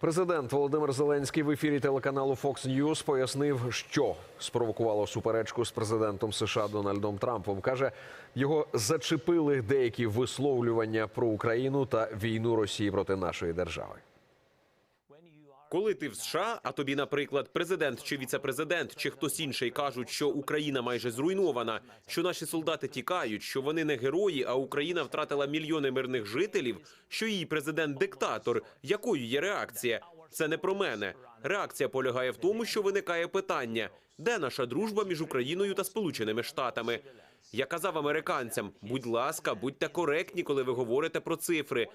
Президент Володимир Зеленський в ефірі телеканалу Fox News пояснив, що спровокувало суперечку з президентом США Дональдом Трампом. каже, його зачепили деякі висловлювання про Україну та війну Росії проти нашої держави. Коли ти в США, а тобі, наприклад, президент чи віцепрезидент, чи хтось інший кажуть, що Україна майже зруйнована, що наші солдати тікають, що вони не герої, а Україна втратила мільйони мирних жителів, що її президент диктатор. Якою є реакція? Це не про мене. Реакція полягає в тому, що виникає питання: де наша дружба між Україною та Сполученими Штатами? Я казав американцям: будь ласка, будьте коректні, коли ви говорите про цифри.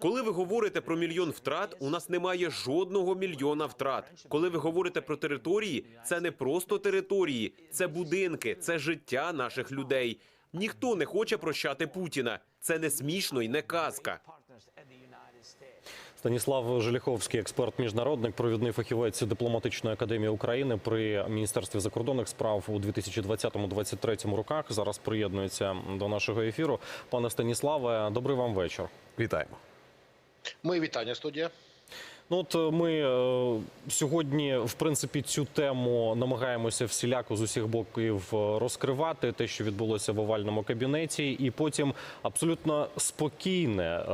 Коли ви говорите про мільйон втрат, у нас немає жодного мільйона втрат. Коли ви говорите про території, це не просто території, це будинки, це життя наших людей. Ніхто не хоче прощати Путіна. Це не смішно і не казка. Станіслав Желіховський, експерт міжнародник, провідний фахівець дипломатичної академії України при міністерстві закордонних справ у 2020-2023 роках. Зараз приєднується до нашого ефіру. Пане Станіславе, добрий вам вечір. Вітаємо. Мої вітання, студія. Ну от е, ми е, сьогодні, в принципі, цю тему намагаємося всіляко з усіх боків е, розкривати. Те, що відбулося в овальному кабінеті, і потім абсолютно спокійне, е,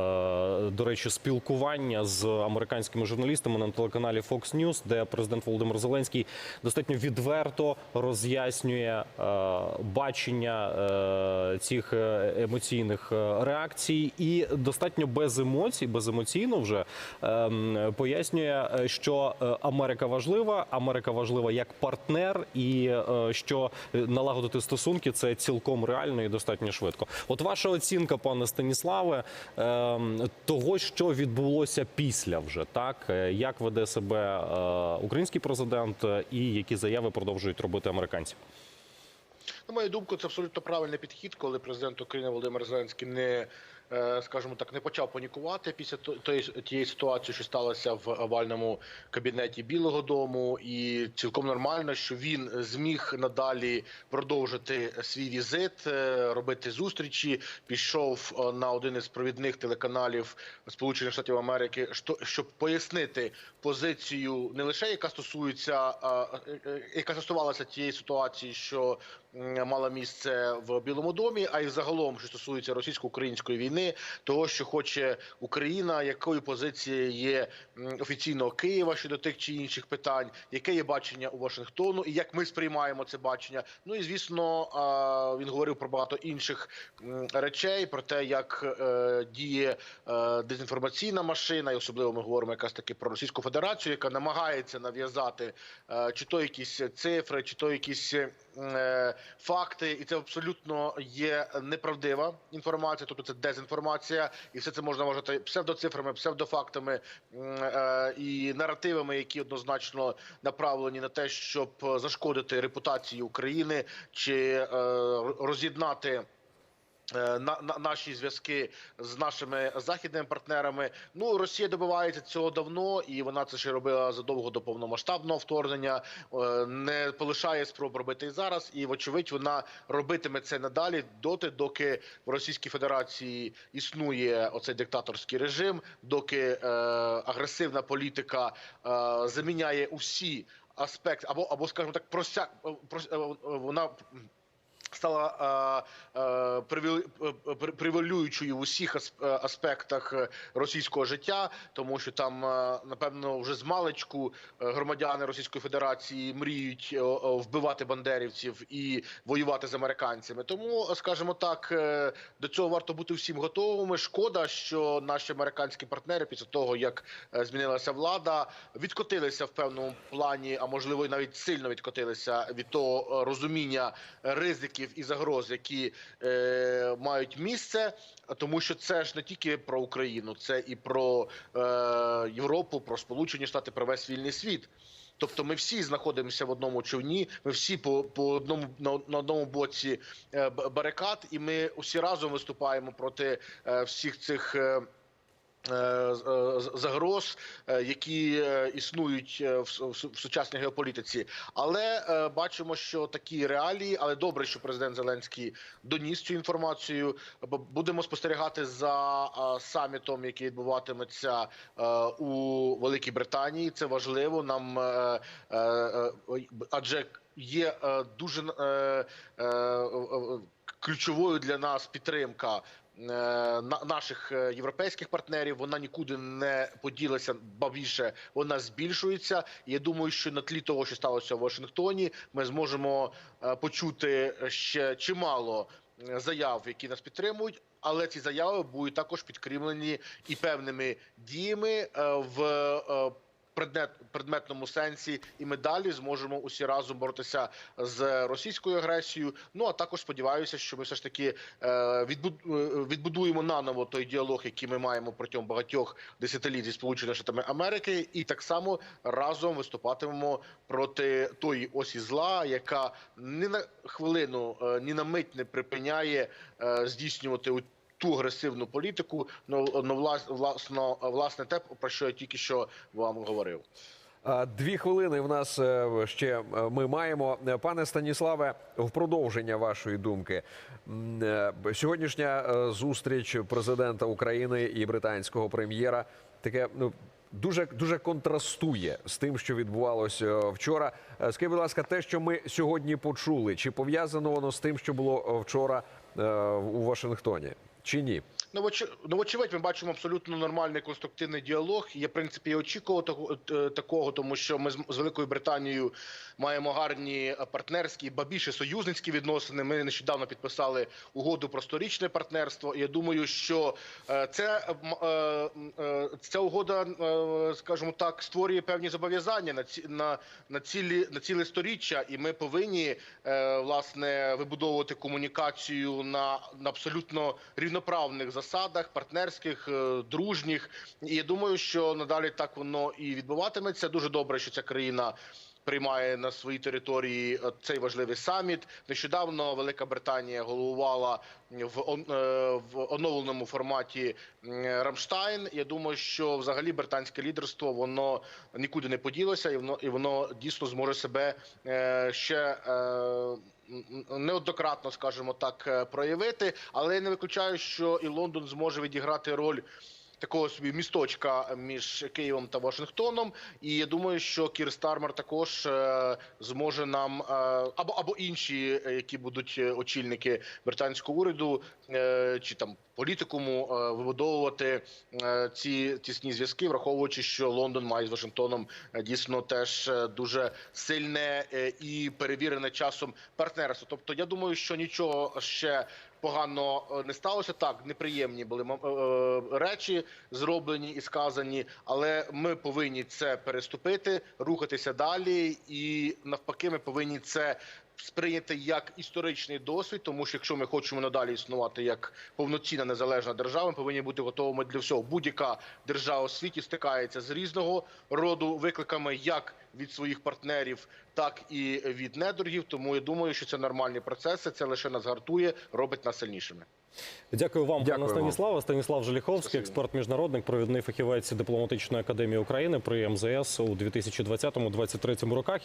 до речі, спілкування з американськими журналістами на телеканалі Fox News, де президент Володимир Зеленський достатньо відверто роз'яснює е, бачення е, цих е, емоційних е, реакцій, і достатньо без емоцій, беземоційно вже ем, пояснює, е, що е, Америка важлива, Америка важлива як партнер, і е, що налагодити стосунки це цілком реально і достатньо швидко. От ваша оцінка, пане Станіславе, ем, того, що відбулося після вже так, як веде себе український президент і які заяви продовжують робити американці. На мою думку, це абсолютно правильний підхід, коли президент України Володимир Зеленський не е, скажімо так, не почав панікувати після тієї ситуації, що сталося в овальному кабінеті Білого Дому, і цілком нормально, що він зміг надалі продовжити свій візит, е, робити зустрічі. Пішов е, на один із провідних телеканалів Сполучених Штатів Америки, що- щоб пояснити позицію не лише яка стосується, яка стосувалася тієї ситуації, що мала місце в Білому домі, а й загалом, що стосується російсько-української війни, того, що хоче Україна, якою позицією є м, офіційного Києва щодо тих чи інших питань, яке є бачення у Вашингтону, і як ми сприймаємо це бачення. Ну і звісно, він говорив про багато інших речей, про те, як е, діє е, дезінформаційна машина, і особливо ми говоримо якраз таки про Російську Федерацію, яка намагається нав'язати е, чи то якісь цифри, чи то якісь е, факти, і це абсолютно є неправдива інформація, тобто це дезінформація, і все це можна вважати псевдоцифрами, псевдофактами е, і наративами, які однозначно направлені на те, щоб зашкодити репутації України чи е, роз'єднати. Е, На, на наші зв'язки з нашими західними партнерами. Ну Росія добивається цього давно, і вона це ще робила задовго до повномасштабного вторгнення. е, Не полишає спроб робити і зараз. І вочевидь, вона робитиме це надалі доти, доки в Російській Федерації існує оцей диктаторський режим, доки е, агресивна політика е, заміняє усі аспекти, або або скажімо так, прося, прос- е, вона стала е, е, е, при- привилюючою в усіх ас- аспектах російського життя, тому що там напевно вже з маличку громадяни Російської Федерації мріють вбивати бандерівців і воювати з американцями. Тому, скажімо так, до цього варто бути всім готовими. Шкода, що наші американські партнери після того як змінилася влада, відкотилися в певному плані, а можливо і навіть сильно відкотилися від того розуміння ризиків і загроз, які е, мають місце, тому що це ж не тільки про Україну, це і про е, Європу, про Сполучені Штати, про весь вільний світ. Тобто ми всі знаходимося в одному човні, ми всі по, по одному на, на одному боці е, барикад, і ми усі разом виступаємо проти е, всіх цих. Е, загроз, е, які е, існують е, в сучасній геополітиці. Але е, бачимо, що такі реалії, але добре, що президент Зеленський доніс цю інформацію. Будемо спостерігати за е, самітом, який відбуватиметься е, у Великій Британії. Це важливо. Нам е, е, е, адже є е, дуже е, е, е, ключовою для нас підтримка. Е, на- Наших е, європейських партнерів вона нікуди не поділася, ба більше вона збільшується. Я думаю, що на тлі того, що сталося в Вашингтоні, ми зможемо е, почути ще чимало заяв, які нас підтримують. Але ці заяви будуть також підкріплені і певними діями в предмет, предметному сенсі, і ми далі зможемо усі разом боротися з російською агресією. Ну а також сподіваюся, що ми все ж таки е, е, відбудуємо наново той діалог, який ми маємо протягом багатьох десятиліть зі сполученими штатами Америки, і так само разом виступатимемо проти тої осі зла, яка ні на хвилину, е, ні на мить не припиняє здійснювати ту агресивну політику. Ну, ну влас- власно, власне, те, про що я тільки що вам говорив. Дві хвилини в нас е, ще е, ми маємо. Пане Станіславе, в продовження вашої думки, е, сьогоднішня зустріч президента України і британського прем'єра таке ну. Дуже дуже контрастує з тим, що відбувалося вчора. Скажіть, будь ласка, те, що ми сьогодні почули, чи пов'язано воно з тим, що було вчора у Вашингтоні, чи ні? Ну, ну, вочевидь, ми бачимо абсолютно нормальний конструктивний діалог. Я, в принципі, очікував е, такого, тому що ми з, Великою Британією маємо гарні е, партнерські, ба більше союзницькі відносини. Ми нещодавно підписали угоду про сторічне партнерство. І я думаю, що е, це ця угода, скажімо так, створює певні зобов'язання на ці на, на цілі на ціле сторіччя, і ми повинні власне вибудовувати комунікацію на, на абсолютно рівноправних засадах, партнерських, е, дружніх. І я думаю, що надалі так воно і відбуватиметься. Дуже добре, що ця країна. Приймає на своїй території е, цей важливий саміт. Нещодавно Велика Британія головувала в е, оновленому форматі Рамштайн. Я думаю, що взагалі британське лідерство воно нікуди не поділося, і воно і воно дійсно зможе себе е, ще. Неоднократно, скажімо так, проявити, але я не виключаю, що і Лондон зможе відіграти роль такого собі місточка між Києвом та Вашингтоном. І я думаю, що Кір Стармер також е, зможе нам е, або або інші, е, які будуть очільники британського уряду чи там політикуму вибудовувати ці тісні зв'язки, враховуючи, що Лондон має з Вашингтоном дійсно теж дуже сильне і перевірене часом партнерство. Тобто, я думаю, що нічого ще погано е, не сталося. Так, неприємні були м- е, речі зроблені і сказані, але ми повинні це переступити, рухатися далі, і навпаки, ми повинні це. Сприйняти як історичний досвід, тому що якщо ми хочемо надалі існувати як повноцінна незалежна держава, ми повинні бути готовими для всього. Будь-яка держава у світі стикається з різного роду викликами, як від своїх партнерів, так і від недорогів. Тому я думаю, що це нормальні процеси. Це лише нас гартує, робить нас сильнішими. Дякую вам, пане. Станіславе. Станіслав Желіховський, експерт міжнародник, провідний фахівець дипломатичної академії України при МЗС у 2020-2023 роках.